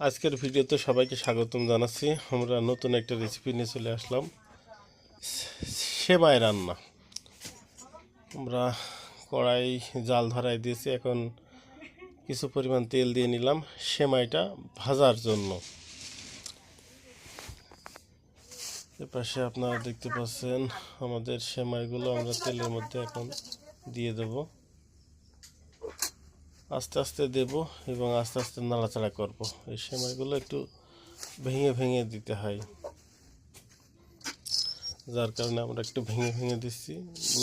আজকের ভিডিওতে সবাইকে স্বাগতম জানাচ্ছি। আমরা নতুন একটা রেসিপি নিয়ে চলে আসলাম। সেমাই রান্না। আমরা কড়াই জাল ধরাই দিয়েছি। এখন কিছু পরিমাণ তেল দিয়ে নিলাম সেমাইটা ভাজার জন্য। এপাশে আপনারা দেখতে পাচ্ছেন আমাদের সেমাইগুলো আমরা তেলের মধ্যে এখন দিয়ে দেবো। আস্তে আস্তে দেব এবং আস্তে আস্তে নাড়াচাড়া করব। এই সেমাইগুলো একটু ভেঙে ভেঙে দিতে হয়। যার কারণে আমরা একটু ভেঙে ভেঙে দিচ্ছি।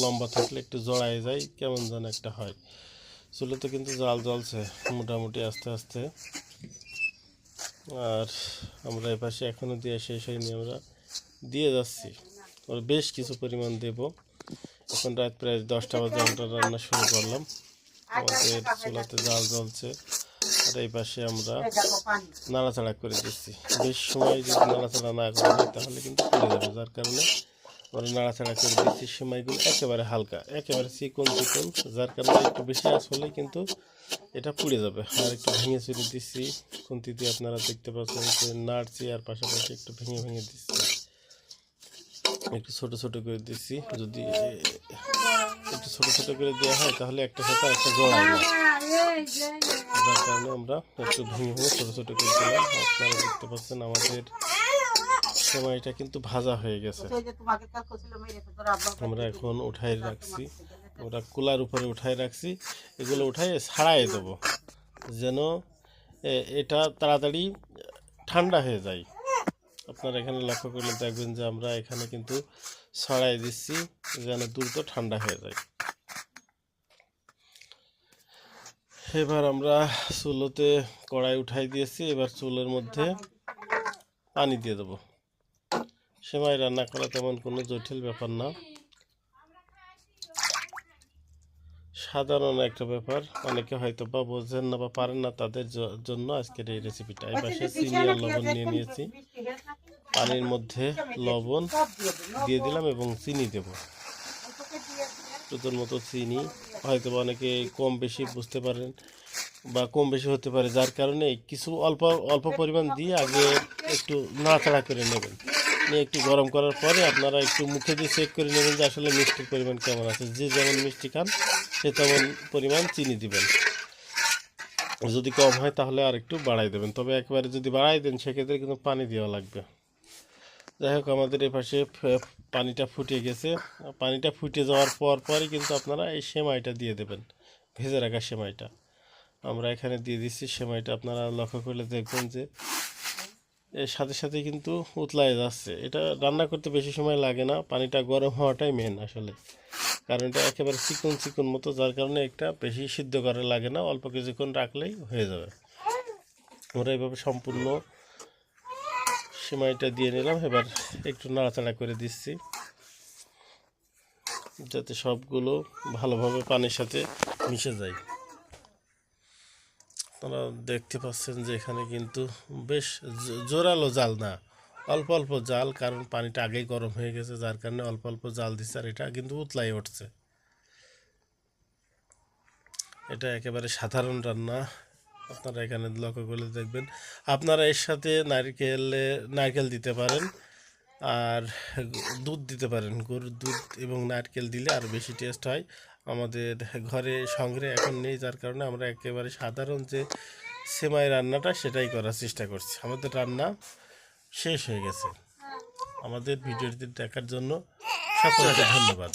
লম্বা থাকলে একটু জড়ায় যায়, কেমন যেন একটা হয়। চুলোতে কিন্তু জাল জ্বলছে মোটামুটি আস্তে আস্তে। আর আমরা এপাশে এখনও দিয়ে শেষ হয়নি, আমরা দিয়ে যাচ্ছি। ওর বেশ কিছু পরিমাণ দেব। এখন রাত প্রায় দশটা বাজে, আমরা রান্না শুরু করলাম। আমাদের চুলাতে জাল জ্বলছে। আর এই পাশে আমরা নাড়াচাড়া করে দিচ্ছি। বেশ সময় যদি নাড়াচাড়া না করা হয় তাহলে কিন্তু পুড়ে যাবে। যার কারণে আমরা নাড়াচাড়া করে দিচ্ছি সেমাইগুলো একেবারে হালকা একেবারে চিকন চিকন। যার কারণে একটু বেশি আঁচ হলে কিন্তু এটা পুড়ে যাবে। আর একটু ভেঙে চুরে দিচ্ছি। খুন্তি দিয়ে আপনারা দেখতে পাচ্ছেন যে নাড়ছি আর পাশাপাশি একটু ভেঙে ভেঙে দিচ্ছি। একটু ছোট ছোট করে দিচ্ছি যদি একটু ছোট ছোট করে দেওয়া হয়, তাহলে একটা সাথে একটা জড়ায় না যার কারণে আমরা একটু ভেঙে ভেঙে ছোটো ছোটো করে দিলাম। আপনারা দেখতে পাচ্ছেন আমাদের সময়টা কিন্তু ভাজা হয়ে গেছে। আমরা এখন উঠাই রাখছি আমরা কুলার উপরে উঠাই রাখছি। এগুলো উঠাই ছাড়াই দেবো, যেন এটা তাড়াতাড়ি ঠান্ডা হয়ে যায়। আপনারা এখানে লক্ষ্য করলে দেখবেন যে আমরা এখানে কিন্তু ছড়াই দিচ্ছি যেন দ্রুত ঠান্ডা হয়ে যায়। এবার আমরা চুলোতে কড়াই উঠাই দিয়েছি এবার চুলের মধ্যে পানি দিয়ে দেবো। সেমাই রান্না করা তেমন কোনো জটিল ব্যাপার না। সাধারণ একটা ব্যাপার অনেকে হয়তো বা বোঝেন না বা পারেন না তাদের জন্য আজকের এই রেসিপিটা এই পাশে চিনি আর লবণ নিয়ে নিয়েছি। পানির মধ্যে লবণ দিয়ে দিলাম এবং চিনি দেব। প্রচুর মতো চিনি। হয়তো অনেকে কম বেশি বুঝতে পারেন বা কম বেশি হতে পারে, যার কারণে কিছু অল্প অল্প পরিমাণ দিয়ে আগে একটু নাড়াচাড়া করে নেবেন। নিয়ে একটু গরম করার পরে আপনারা একটু মুখে দিয়ে চেক করে নেবেন যে আসলে মিষ্টির পরিমাণ কেমন আছে। যে যেমন মিষ্টি খান, সে তেমন পরিমাণ চিনি দিবেন। যদি কম হয় তাহলে আর একটু বাড়াই দেবেন। তবে একবারে যদি বাড়াই দেন, সেক্ষেত্রে কিন্তু পানি দেওয়া লাগবে। যাই হোক, আমাদের এই পাশে পানিটা ফুটে গেছে। পানিটা ফুটে যাওয়ার পর পরই কিন্তু আপনারা এই সেমাইটা দিয়ে দেবেন, ভেজে রাখা সেমাইটা। আমরা এখানে দিয়ে দিচ্ছি সেমাইটা, আপনারা লক্ষ্য করলে দেখবেন যে এর সাথে সাথে কিন্তু উতলায় যাচ্ছে। এটা রান্না করতে বেশি সময় লাগে না, পানিটা গরম হওয়াটাই মেন আসলে। কারণ এটা একেবারে চিকন চিকন মতো, যার কারণে একটা বেশি সিদ্ধ করা লাগে না, অল্প কিছুক্ষণ রাখলেই হয়ে যাবে। আমরা এইভাবে সম্পূর্ণ সেমাইটা দিয়ে নিলাম, এবার একটু নাড়াচাড়া করে দিচ্ছি, যাতে সবগুলো ভালোভাবে পানির সাথে মিশে যায়। আপনারা দেখতে পাচ্ছেন যে এখানে কিন্তু বেশ জোরালো জাল না, অল্প অল্প জাল, কারণ পানিটা আগেই গরম হয়ে গেছে, যার কারণে অল্প অল্প জাল দিচ্ছে, আর এটা কিন্তু উতলাই উঠছে। এটা একেবারে সাধারণ রান্না আপনারা এখানে লক্ষ্য করলে দেখবেন আপনারা এর সাথে নারকেলে, নারকেল দিতে পারেন আর দুধ দিতে পারেন। গরুর দুধ এবং নারকেল দিলে আর বেশি টেস্ট হয়। আমাদের ঘরে সংগ্রহে এখন নেই, যার কারণে আমরা একেবারে সাধারণ যে সেমাই রান্নাটা সেটাই করার চেষ্টা করছি। আমাদের রান্না শেষ হয়ে গেছে। আমাদের ভিডিওটি দেখার জন্য সকলকে ধন্যবাদ।